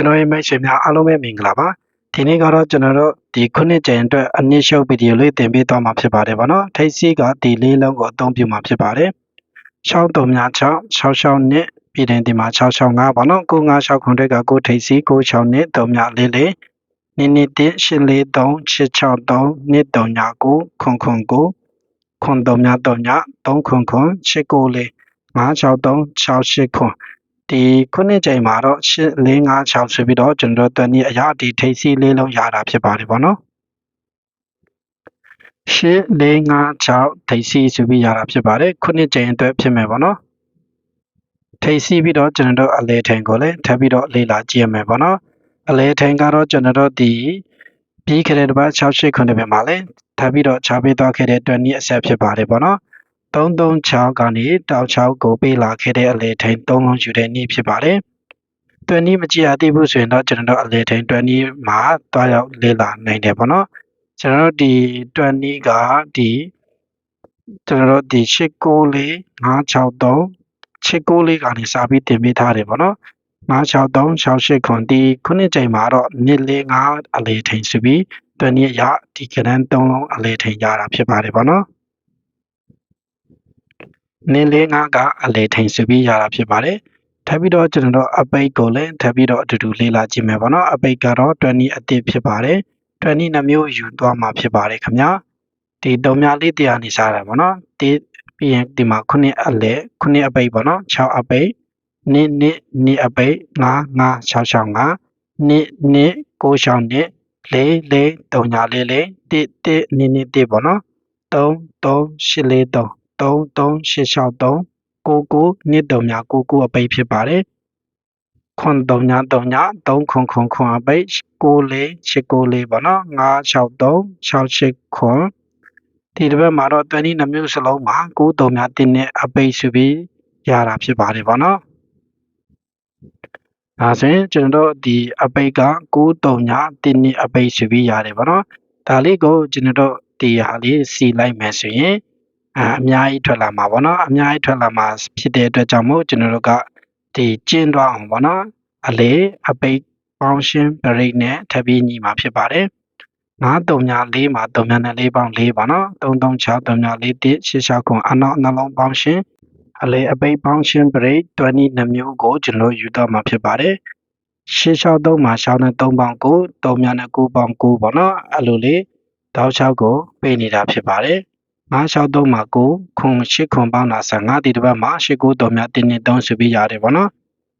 ကျွန်တော်ရဲ့မိတ်ဆွေများအားလုံးပဲမင်္ဂလာပါဒီနေ့ကတော့ကျွန်တော်တို့ဒီခုနှစ်ကြိမ်အတွက်အနည်းရှုပ်ဗီဒီယိုလေးတင်ပေးသွားမှာဖြစ်ပါတယ်ဗောနော်ထိတ်စီးကဒီလေးလုံးကိုအသုံးပြုမှာဖြစ်ပါတယ်63များ6 66နှစ်ပြည်တင်ဒီမှာ665ဗောနော်9569ခွန်တွေကကိုထိတ်စီး96နှစ်3များလေးလေးနင်းနှစ်1 843 663နှစ်3ညာ9ခွန်ခွန်9ခွန်3များ3ညာ3ခွန်ခွန်894 563 68ခွန် ဒီခုနှစ်ကြိမ်မှာတော့8456ဆိုပြီးတော့ကျွန်တော်တို့တနည်းအရာဒီထိပ်စီးလေးလုံးရတာဖြစ်ပါတယ်ဗောနော်8456ထိပ်စီးဆိုပြီးရတာဖြစ်ပါတယ်ခုနှစ်ကြိမ်အတွက်ဖြစ်မယ်ဗောနော်ထိပ်စီးပြီးတော့ကျွန်တော်တို့အလဲထိန်ကိုလည်းထပ်ပြီးတော့လေ့လာကြည့်ရမယ်ဗောနော်အလဲထိန်ကတော့ကျွန်တော်တို့ဒီပြီးခဲ့တဲ့တစ်ပတ်68ခုနှစ်ပဲမှာလည်းထပ်ပြီးတော့ခြားပေးသွားခဲ့တဲ့အတွက်နည်းအဆက်ဖြစ်ပါတယ်ဗောနော် 336ကနေတောက်6ကိုပေးလာခဲ့တဲ့အလေထိန်3လုံးယူတဲ့နည်းဖြစ်ပါတယ်။တွင်နည်းမကြည့်ရသေးဘူးဆိုရင်တော့ကျွန်တော်တို့အလေထိန်တွင်နည်းမှာတွားရောက်လေ့လာနိုင်တယ်ပေါ့နော်။ကျွန်တော်တို့ဒီတွင်နည်းကဒီကျွန်တော်တို့ဒီ894 563 894ကနေစပြီးတင်ပေးထားတယ်ပေါ့နော်။563 68ခွန်ဒီခုနှစ်ချိန်မှာတော့နှစ်လေး5အလေထိန်ဆိုပြီးတွင်နည်းရဒီကဏ္ဍ3လုံးအလေထိန်ရတာဖြစ်ပါတယ်ပေါ့နော်။ နင်းလေးငါကအလေထိန်စုပြီးရတာဖြစ်ပါတယ်ထပ်ပြီးတော့ကျွန်တော်တို့အပိတ်ကိုလည်းထပ်ပြီးတော့အတူတူလေ့လာကြည့်မယ်ပေါ့နော်အပိတ်ကတော့20အသစ်ဖြစ်ပါတယ်20နှမျိုးယူသွားမှာဖြစ်ပါတယ်ခင်ဗျာဒီတုံများလေးတရားနေစားတာပေါ့နော်ဒီပြီးရင်ဒီမှာ9အလဲ9အပိတ်ပေါ့နော်6အပိတ်နှစ်နှစ်နှစ်အပိတ်9 9 6 6 5နှစ်နှစ်6 6နှစ်လေးလေးတုံညာလေးလေးတစ်တစ်နှစ်နှစ်တစ်ပေါ့နော်3 3 8လေး3 338663 99နှစ်တုံများ99အပိတ်ဖြစ်ပါတယ်ခွန်တုံညာတုံညာ3ခွန်ခွန်ခွန်အပိတ်9489ပေါ့နော်963 68ခွန်ဒီတစ်ပတ်မှာတော့တန်ဒီနှမျိုးစလုံးမှာ9တုံများတင်းနဲ့အပိတ်ဆိုပြီးရတာဖြစ်ပါတယ်ပေါ့နော်ဒါဆိုရင်ကျွန်တော်တို့ဒီအပိတ်က9တုံညာတင်းနဲ့အပိတ်ဆိုပြီးရတယ်ပေါ့နော်ဒါလေးကိုကျွန်တော်တို့ဒီဟာလေးစီလိုက်မယ်ဆိုရင် အအများကြီးထွက်လာမှာပေါ့နော်အများကြီးထွက်လာမှာဖြစ်တဲ့အတွက်ကြောင့်မို့ကျွန်တော်တို့ကဒီကျင်းသွားအောင်ပေါ့နော်အလေအပိတ်ပေါင်းရှင်းဘရိတ်နဲ့ထပ်ပြီးညီမှာဖြစ်ပါတယ်9 3ညာ4မှာ3ညာနဲ့4ပေါင်း4ပါနော်3 3 6 3ညာ4 1 8 6ခွန်အနောက်နှလုံးပေါင်းရှင်းအလေအပိတ်ပေါင်းရှင်းဘရိတ်20နှမျိုးကိုကျွန်တော်ယူတော့မှာဖြစ်ပါတယ်663မှာ6နဲ့3ပေါင်း9 3ညာနဲ့9ပေါင်း9ပေါ့နော်အဲ့လိုလေးတောက်6ကိုပေးနေတာဖြစ်ပါတယ် 963မှာ9ခွန်8ခွန်ပေါင်းတာ15ဒီတစ်ပတ်မှာ8 9တော်များတင်းတင်း3ဆိုပြီးရတယ်ပေါ့နော်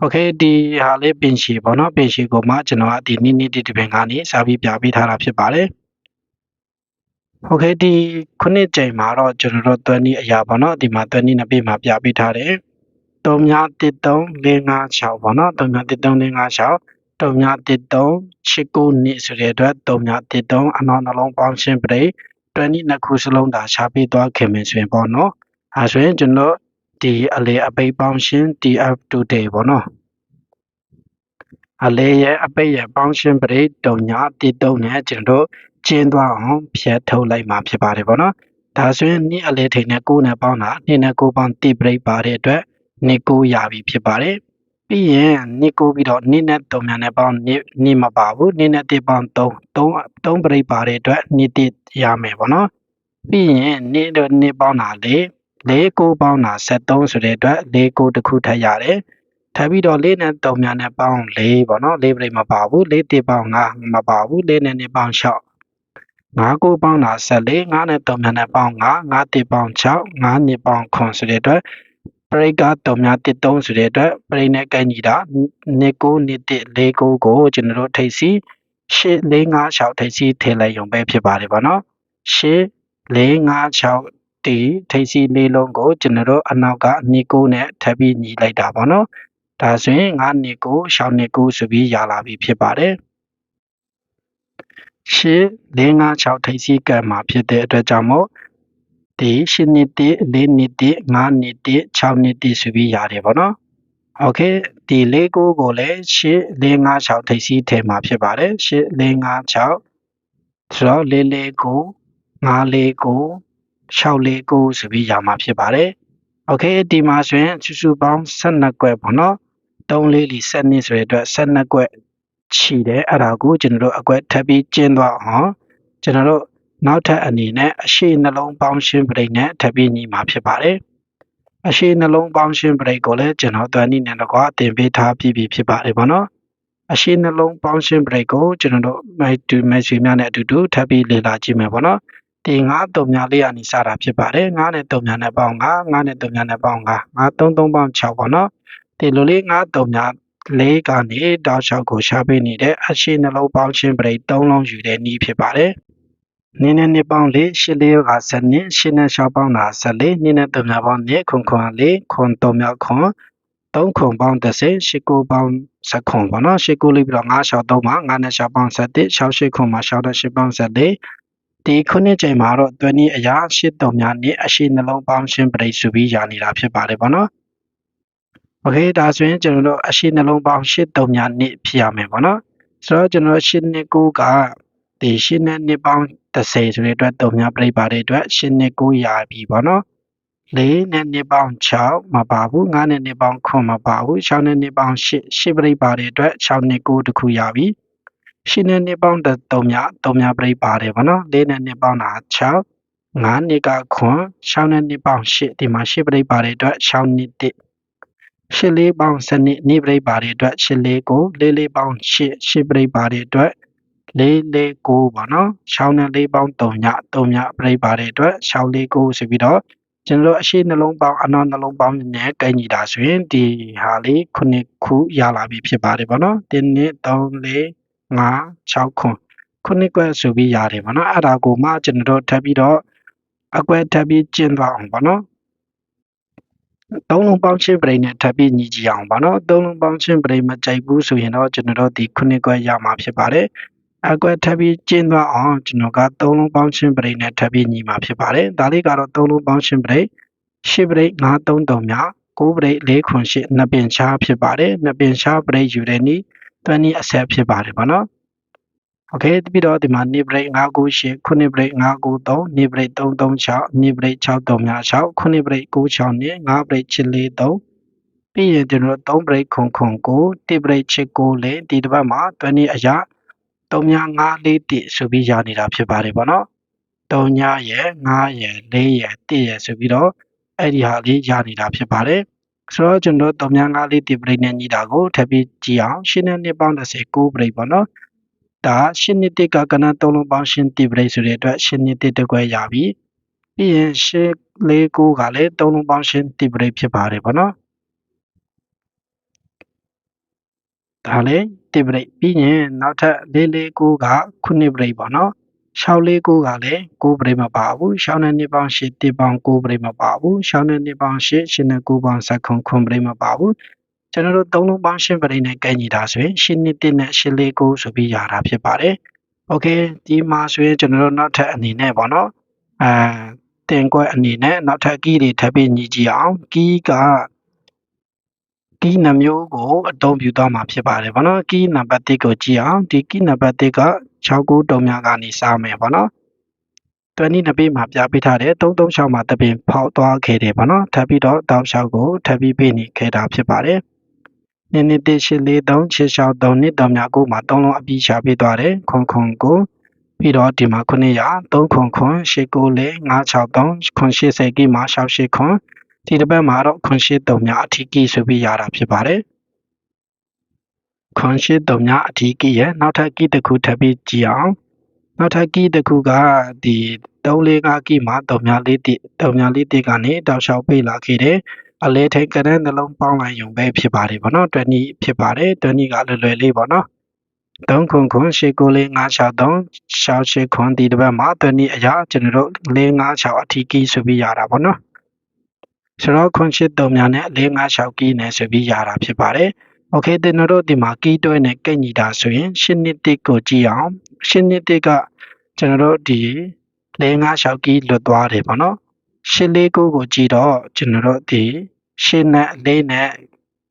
โอเคဒီဟာလေးပင်ရှည်ပေါ့နော်ပင်ရှည်ကိုမှကျွန်တော်ကဒီနိနိတိတပင်ကနေစာပြီးပြပေးထားတာဖြစ်ပါတယ်โอเคဒီခုနှစ်ကြိမ်မှာတော့ကျွန်တော်တို့သွန်းနီးအရာပေါ့နော်ဒီမှာသွန်းနီးနှစ်ပေးမှာပြပေးထားတယ်3မြ13 456ပေါ့နော်3မြ13 456 3မြ13 89နှစ်ဆိုတဲ့အတွက်3မြ13အနောက်နှလုံးပေါင်းရှင်းပ ရိတ်20နှစ်ခုစလုံးဒါရှာပေးသွားခင်မယ်ဆိုရင်ပေါ့နော်အဲဆိုရင်ကျွန်တော်ဒီအလေအပိတ်ပေါင်းရှင်း TF today ပေါ့နော်အလေရဲ့အပိတ်ရဲ့ပေါင်းရှင်းပရိတ်တုံညာတိတုံနဲ့ကျွန်တော်ကျင်းသွားအောင်ဖြတ်ထုတ်လိုက်မှာဖြစ်ပါတယ်ပေါ့နော်ဒါဆိုရင်နေ့အလေထိန်နဲ့9နဲ့ပေါင်းတာနေ့နဲ့9ပေါင်းတိပရိတ်ပါတဲ့အတွက်နေ့9ရပြီဖြစ်ပါတယ် ပြီးရင်နှစ်ကိုပြီးတော့နှစ်နဲ့3မြန်နဲ့ပေါင်းနှစ်နှစ်မပါဘူးနှစ်နဲ့1ပေါင်း3 3 3ပရိတ်ပါတဲ့အတွက်နှစ်တစ်ရမယ်ပေါ့နော်ပြီးရင်နှစ်တော့နှစ်ပေါင်းတာလေ၄ကိုပေါင်းတာ73ဆိုတဲ့အတွက်၄ကိုတစ်ခုထပ်ရတယ်ထပ်ပြီးတော့၄နဲ့3မြန်နဲ့ပေါင်း၄ပေါ့နော်၄ပရိတ်မပါဘူး၄တစ်ပေါင်း5မပါဘူး၄နဲ့2ပေါင်း6 9ကိုပေါင်းတာ14 9နဲ့3မြန်နဲ့ပေါင်း9 9တစ်ပေါင်း6 9နှစ်ပေါင်းခွန်ဆိုတဲ့အတွက် ပရိတ်ကတုံများတစ်သုံးဆိုတဲ့အတွက်ပရိတ်နဲ့ကိုက်ညီတာနှစ်ကိုနှစ်တစ်လေးကိုကိုကျွန်တော်တို့ထိပ်စီရှစ်လေးငါး၆ထိပ်စီထည့်လိုက်ရုံပဲဖြစ်ပါတယ်ဗောနော်ရှစ်လေးငါး၆တီထိပ်စီလေးလုံးကိုကျွန်တော်တို့အနောက်ကနှစ်ကိုနဲ့ထပ်ပြီးညီလိုက်တာဗောနော်ဒါဆိုရင်9နှစ်ကို6နှစ်ကိုဆိုပြီးရလာပြီဖြစ်ပါတယ်ရှစ်လေးငါး၆ထိပ်စီကံမှာဖြစ်တဲ့အတွက်ကြောင့်မို့ ဒီ8နှစ်တည်း4နှစ်တည်း5နှစ်တည်း6နှစ်တည်းဆိုပြီးရတယ်ပေါ့နော်โอเคဒီလေးကိုကိုလည်း8 4 5 6ထိပ်စီးထဲမှာဖြစ်ပါတယ်8 4 5 6ဆိုတော့4 4 9 5 4 9 6 4 9ဆိုပြီးရမှာဖြစ်ပါတယ်โอเคဒီမှာဆိုရင်စုစုပေါင်း12ကွက်ပေါ့နော်3လေးလီ7နှစ်ဆိုတဲ့အတွက်12ကွက် ခြီတယ်အဲ့ဒါကိုကျွန်တော်တို့အကွက်ထပ်ပြီးကျင်းသွားအောင်ကျွန်တော်တို့ နောက်ထပ်အနေနဲ့အရှိနှလုံးပေါင်းရှင်းပရိတ်နဲ့ထပ်ပြီးညီမှာဖြစ်ပါတယ်အရှိနှလုံးပေါင်းရှင်းပရိတ်ကိုလည်းကျွန်တော်တွန်နည်းနဲ့တော့အတင်ပေးထားပြီးပြီဖြစ်ပါတယ်ဗောနော်အရှိနှလုံးပေါင်းရှင်းပရိတ်ကိုကျွန်တော်တို့မိုက်တူမက်ဆီများနဲ့အတူတူထပ်ပြီးလေ့လာကြည့်မယ်ဗောနော်ဒီ9တုံများလေးအနေစတာဖြစ်ပါတယ်9နဲ့တုံများနဲ့ပေါင်း9 9နဲ့တုံများနဲ့ပေါင်း9 9 3 3ပေါင်း6ပေါ့နော်ဒီလိုလေး9တုံများလေးကနေတောက်လျှောက်ကိုရှားပေးနေတဲ့အရှိနှလုံးပေါင်းရှင်းပရိတ်3လုံးယူတဲ့နည်းဖြစ်ပါတယ် နင်းနဲ့နှစ်ပေါင်းလေးရှစ်လေးက7နှစ်ရှစ်နဲ့6ပေါင်းတာ14နင်းနဲ့တုံများပေါင်းနှစ်ခွန်ခွန်လေးခွန်တုံများခွန်3ခွန်ပေါင်း30ရှစ်ကိုပေါင်း10ခွန်ပေါ့နော်ရှစ်ကိုလေးပြီးတော့9 6 3မှာ9နဲ့6ပေါင်း7 6 8ခွန်မှာ6နဲ့8ပေါင်း14ဒီခုနှစ်ချိန်မှာတော့တွင်းဤအရာရှစ်တုံများနဲ့အရှိနှလုံးပေါင်းရှင်းပရိတ်စုပြီးရနေတာဖြစ်ပါတယ်ပေါ့နော်โอเคဒါဆိုရင်ကျွန်တော်တို့အရှိနှလုံးပေါင်းရှစ်တုံများနဲ့ဖြစ်ရမယ်ပေါ့နော်ဆိုတော့ကျွန်တော်ရှစ်နှစ်ကိုကဒီရှစ်နဲ့နှစ်ပေါင်း 30ဆိုတဲ့အတွက်တုံများပြိပါတဲ့အတွက်ရှစ်နှစ်ကိုရပြီပေါ့နော်၄နဲ့နှစ်ပေါင်း6မပါဘူး9နဲ့နှစ်ပေါင်း9မပါဘူး6နဲ့နှစ်ပေါင်း8 8ပြိပါတဲ့အတွက်6နှစ်9တခုရပြီရှင်းနဲ့နှစ်ပေါင်းတုံများတုံများပြိပါတယ်ဗောနော်၄နဲ့နှစ်ပေါင်းတာ6 9နှစ်ကခွန်6နဲ့နှစ်ပေါင်း8ဒီမှာ8ပြိပါတဲ့အတွက်6နှစ်1ရှစ်လေးပေါင်းစနစ်နိပရိပါတဲ့အတွက်ရှစ်လေးကိုလေးလေးပေါင်းရှစ်ရှစ်ပရိပါတဲ့အတွက် လေးလေးကိုပေါ့နော်6နဲ့လေးပေါင်း3ည3ညပရိပါတဲ့အတွက်6လေးကိုဆိုပြီးတော့ကျွန်တော်တို့အရှိနှလုံးပေါင်းအနောက်နှလုံးပေါင်းနဲ့ကင်ညီတာဆိုရင်ဒီဟာလေးခုနှစ်ခုရလာပြီဖြစ်ပါတယ်ပေါ့နော်1 2 3 4 5 6ခုခုနှစ်ကွက်ဆိုပြီးရတယ်ပေါ့နော်အဲ့ဒါကိုမှကျွန်တော်တို့ထပ်ပြီးတော့အကွက်ထပ်ပြီးကျင်းသွားအောင်ပေါ့နော်သုံးလုံးပေါင်းချင်းပရိနဲ့ထပ်ပြီးညီကြည့်အောင်ပါနော်သုံးလုံးပေါင်းချင်းပရိမကြိုက်ဘူးဆိုရင်တော့ကျွန်တော်တို့ဒီခုနှစ်ကွက်ရမှာဖြစ်ပါတယ် အကွက်ထပ်ပြီးကျင်းသွားအောင်ကျွန်တော်ကသုံးလုံးပေါင်းချင်းပရိနဲ့ထပ်ပြီးညီမှာဖြစ်ပါတယ်ဒါလေးကတော့သုံးလုံးပေါင်းချင်းပရိရှစ်ပရိ9 3 3မြ9ပရိ4ခွန်8နှစ်ပင်ချားဖြစ်ပါတယ်နှစ်ပင်ချားပရိယူတဲ့နည်းတွန်းနည်းအဆက်ဖြစ်ပါတယ်ဗောနော်โอเคပြီးတော့ဒီမှာ knee break 598ခုနှစ် break 593 knee break 336 knee break 6356ခုနှစ် break 96နဲ့5 break 743ပြီးရင်ကျွန်တော်3 break ခုန်ခုန်ကို1 break 694လေဒီတစ်ပတ်မှာ20အရာ 3554ဆိုပြီးရနေတာဖြစ်ပါတယ်ပေါ့နော်3ညရယ်5ရယ်4ရယ်1ရယ်ဆိုပြီးတော့အဲ့ဒီဟာလေးရနေတာဖြစ်ပါတယ်ဆိုတော့ကျွန်တော်354တိပရိနဲ့ညီတာကိုထပ်ပြီးကြည့်အောင်ရှင်းတဲ့နှစ်ပေါင်း30 9ပရိပေါ့နော်ဒါရှင်းနှစ်တကကနသုံးလုံးပေါင်းရှင်းတိပရိဆိုတဲ့အတွက်ရှင်းနှစ်တကွဲရပြီပြီးရင်ရှင်းလေးကိုကလည်းသုံးလုံးပေါင်းရှင်းတိပရိဖြစ်ပါတယ်ဗောနော်ဒါလည်း တိပရိပြီးရင်နောက်ထပ်လေးလေးကိုကခုနှစ်ပရိပေါ့နော်6လေးကိုကလည်း9ပရိမပါဘူး6နဲ့2ပေါင်း8 1ပေါင်း9ပရိမပါဘူး6နဲ့2ပေါင်း8 8နဲ့9ပေါင်း10ခု9ပရိမပါဘူးကျွန်တော်တို့သုံးလုံးပေါင်းရှင်းပရိနဲ့ကဲညီတာဆိုရင်ရှင်းနှစ်တစ်နဲ့ရှင်းလေးကိုဆိုပြီးရတာဖြစ်ပါတယ်။ Okay ဒီမှာဆိုရင်ကျွန်တော်တို့နောက်ထပ်အနေနဲ့ပေါ့နော်။အဲတင်ကွက်အနေနဲ့နောက်ထပ်ကီးတွေထပ်ပြီးညီကြည့်အောင်။ကီးက ကီးနှမျိုးကိုအသုံးပြုသွားမှာဖြစ်ပါတယ်ပေါ့နော်။ကီးနံပါတ်1ကိုကြည့်အောင်။ဒီကီးနံပါတ်1က69တုံများကနေစားမယ်ပေါ့နော်။တွန်းနီးနှစ်ပေးမှာပြပေးထားတယ်336မှာတပင်ဖောက်သွားခဲ့တယ်ပေါ့နော်။ထပ်ပြီးတော့တောက်လျှောက်ကိုထပ်ပြီးပေးနေခဲ့တာဖြစ်ပါတယ်။နှစ်နှစ်တစ်ရှစ်လေးသုံးရှစ်ရှောက်သုံးနှစ်တော်များကိုမှသုံးလုံးအပြီးရှာပေးသွားတယ်ခွန်ခွန်ကိုပြီးတော့ဒီမှာ900 3ခွန်ခွန်894 563ခွန်80ကိမှာ68ခွန် ဒီတစ်ပတ်မှာတော့ခွန်83များအထီးကိဆိုပြီးရတာဖြစ်ပါတယ်ခွန်83များအထီးကိရဲ့နောက်ထပ်ကိတစ်ခုထပ်ပြီးကြည့်အောင်နောက်ထပ်ကိတစ်ခုကဒီ345ကိမှာ3များလေးတိ3များလေးတိကနေတောက်လျှောက်ပေးလာခဲ့တယ်အလဲထိန်ကတဲ့နှလုံးပေါင်းလိုက်ရုံပဲဖြစ်ပါတယ်ဗောနော်20ဖြစ်ပါတယ်20ကလွယ်လွယ်လေးဗောနော်3ခွန်ခွန်ရှေကိုလေး963ရှောက်ရှေခွန်ဒီတစ်ပတ်မှာ20အရာကျွန်တော်တို့456အထီးကီးဆိုပြီးရတာဗောနော် ဆိုတော့ခွန်ရှစ်တုံများနဲ့၄၅၆ကီးနဲ့ဆိုပြီးရတာဖြစ်ပါတယ်။ Okay သင်တို့ဒီမှာကီးတွဲနဲ့ကိတ်ညီတာဆိုရင်ရှစ်နှစ်တစ်ကိုကြည့်အောင်ရှစ်နှစ်တစ်ကကျွန်တော်တို့ဒီ၄၅၆ကီးလွတ်သွားတယ်ပေါ့နော်။ရှစ်လေးကိုကိုကြည့်တော့ကျွန်တော်တို့ဒီရှစ်နဲ့လေးနဲ့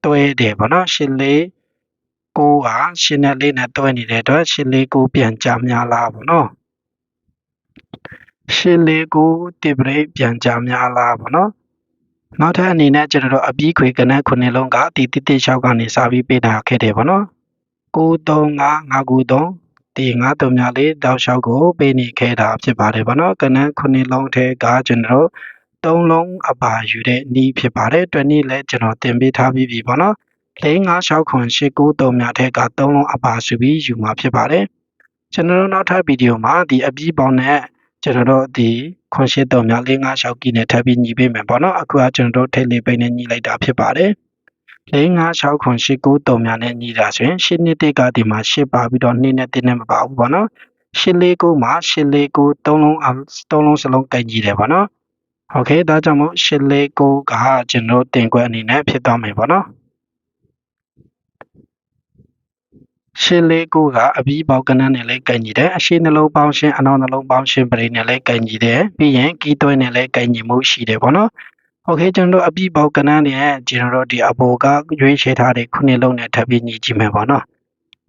တွဲတယ်ပေါ့နော်။ရှစ်လေးကိုကရှစ်နဲ့လေးနဲ့တွဲနေတဲ့အတွက်ရှစ်လေးကိုပြန်ကြများလားပေါ့နော်။ရှစ်လေးကိုတိပရိပြန်ကြများလားပေါ့နော် နောက်ထပ်အနေနဲ့ကျွန်တော်တို့အပြီးခွေကနက်ခုနှစ်လုံးကဒီတိတိလျှောက်ကနေစာပြီးပေးတာခဲ့တယ်ဗောနော်935593ဒီ934တောက်လျှောက်ကိုပေးနေခဲ့တာဖြစ်ပါတယ်ဗောနော်ကနန်းခုနှစ်လုံးထဲကကျွန်တော်သုံးလုံးအပါယူတဲ့နီးဖြစ်ပါတယ်တွက်နည်းလဲကျွန်တော်တင်ပေးထားပြီးပြီဗောနော်4569 893များထဲက3လုံးအပါစုပြီးယူမှာဖြစ်ပါတယ်ကျွန်တော်တို့နောက်ထပ်ဗီဒီယိုမှာဒီအပြီးပေါင်းနဲ့ ကျွန်တော်တို့ဒီခွန်ရှိတုံများ4569ကီနဲ့ထပ်ပြီးညီပေးမယ်ပေါ့နော်အခုကကျွန်တော်တို့ထိတ်လေးပိန်းနဲ့ညီလိုက်တာဖြစ်ပါတယ်4569ခွန်ရှိ93များနဲ့ညီတာဆိုရင်ရှစ်နှစ်တိတ်ကဒီမှာရှစ်ပါပြီးတော့နှစ်နဲ့တစ်နဲ့မပါဘူးပေါ့နော်849မှာ849 3လုံးအ3လုံးစလုံးကင်ကြည့်တယ်ပေါ့နော်โอเคဒါကြောင့်မို့849ကကျွန်တော်တင်ခွက်အနေနဲ့ဖြစ်သွားမယ်ပေါ့နော် ရှင်းလေးကိုကအပြီးပေါက်ကနန်းနဲ့လည်းကင်ကြည့်တယ်အရှိနှလုံးပေါင်းရှင်းအနောက်နှလုံးပေါင်းရှင်းပရိနဲ့လည်းကင်ကြည့်တယ်ပြီးရင်ကီးသွဲနဲ့လည်းကင်ကြည့်မှုရှိတယ်ပေါ့နော်โอเคကျွန်တော်တို့အပြီးပေါက်ကနန်းနဲ့ကျွန်တော်တို့ဒီအပေါ်ကရွေးချယ်ထားတဲ့ခုနှစ်လုံးနဲ့ထပ်ပြီးညီကြည့်မယ်ပေါ့နော်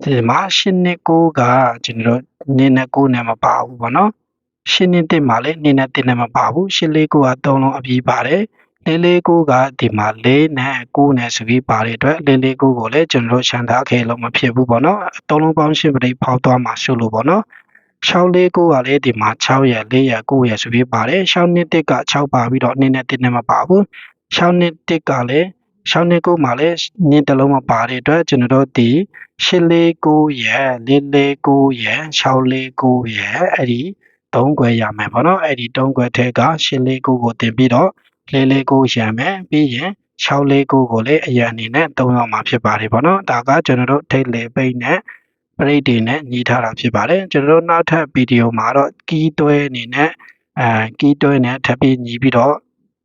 ဒီမှာရှင်းနှစ်ကိုကကျွန်တော်တို့နင်းနဲ့ကိုနဲ့မပါဘူးပေါ့နော်ရှင်းနှစ်တစ်မှာလည်းနင်းနဲ့တစ်နဲ့မပါဘူးရှင်းလေးကိုကသုံးလုံးအပြီးပါတယ် လေးလေးကိုကဒီမှာလေးနဲ့ကိုနဲ့ဆိုပြီးပါတဲ့အတွက်လေးလေးကိုကိုလည်းကျွန်တော်တို့ရှန်ထားခဲ့လို့မဖြစ်ဘူးပေါ့နော်အသုံးလုံးပေါင်းရှင်းပရိဖောက်သွားမှာဆိုလို့ပေါ့နော်6လေးကိုကလည်းဒီမှာ6ရက်4ရက်9ရက်ဆိုပြီးပါတယ်6နှစ်တစ်က6ပါပြီးတော့2နဲ့1နဲ့မပါဘူး6နှစ်တစ်ကလည်း6နှစ်9မှာလည်းနင်းတစ်လုံးမပါတဲ့အတွက်ကျွန်တော်တို့ဒီ8လေး9ရက်4လေး9ရက်6လေး9ရက်အဲ့ဒီ3ခွဲရမယ်ပေါ့နော်အဲ့ဒီ3ခွဲထဲက8လေး9ကိုတင်ပြီးတော့ လေးလေးကိုရံမယ်ပြီးရင်6လေးကိုကိုလည်းအရန်အနေနဲ့သုံးအောင်မှာဖြစ်ပါတယ်ပေါ့နော်ဒါကကျွန်တော်တို့ထိတ်လေပိတ်နဲ့ပရိတ်တွေနဲ့ညီထားတာဖြစ်ပါတယ်ကျွန်တော်တို့နောက်ထပ်ဗီဒီယိုမှာတော့ကီးတွဲအနေနဲ့အဲကီးတွဲနဲ့ထပ်ပြီးညီပြီးတော့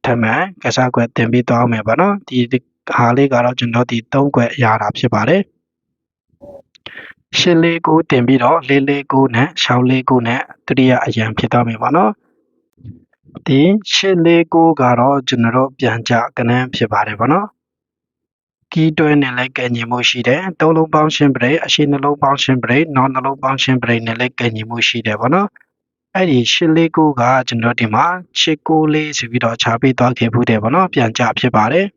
ထပ်မှန်ကစားကွက်တင်ပြီးသွားမယ်ပေါ့နော်ဒီဟာလေးကတော့ကျွန်တော်ဒီ3ကွက်ရတာဖြစ်ပါတယ်ရှင်းလေးကိုတင်ပြီးတော့လေးလေးကိုနဲ့ရှောင်းလေးကိုနဲ့တတိယအရန်ဖြစ်သွားမယ်ပေါ့နော် ဒီရှစ်လေးကိုကတော့ကျွန်တော်တို့ပြန်ကြကနန်းဖြစ်ပါတယ်ဗောနော်ကီးတွဲနဲ့လည်းကဲညီမှုရှိတယ်သုံးလုံးပေါင်းရှင်းပရိတ်အရှိနှလုံးပေါင်းရှင်းပရိတ်နောက်နှလုံးပေါင်းရှင်းပရိတ်နဲ့လည်းကဲညီမှုရှိတယ်ဗောနော်အဲ့ဒီရှစ်လေးကိုကကျွန်တော်ဒီမှာရှစ်ကိုလေးဆိုပြီးတော့ခြားပေးသွားခဲ့ဘူးတယ်ဗောနော်ပြန်ကြဖြစ်ပါတယ်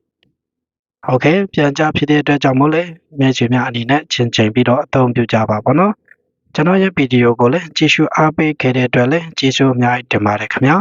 โอเคပြန်ကြဖြစ်တဲ့အတွက်ကြောင့်မို့လဲမျက်ခြေများအနေနဲ့ချင်းချိန်ပြီးတော့အသုံးပြုကြပါဗောနော်ကျွန်တော်ရဲ့ဗီဒီယိုကိုလည်းကြည့်ရှုအားပေးခဲ့တဲ့အတွက်လည်းကျေးဇူးအများကြီးတင်ပါတယ်ခင်ဗျာ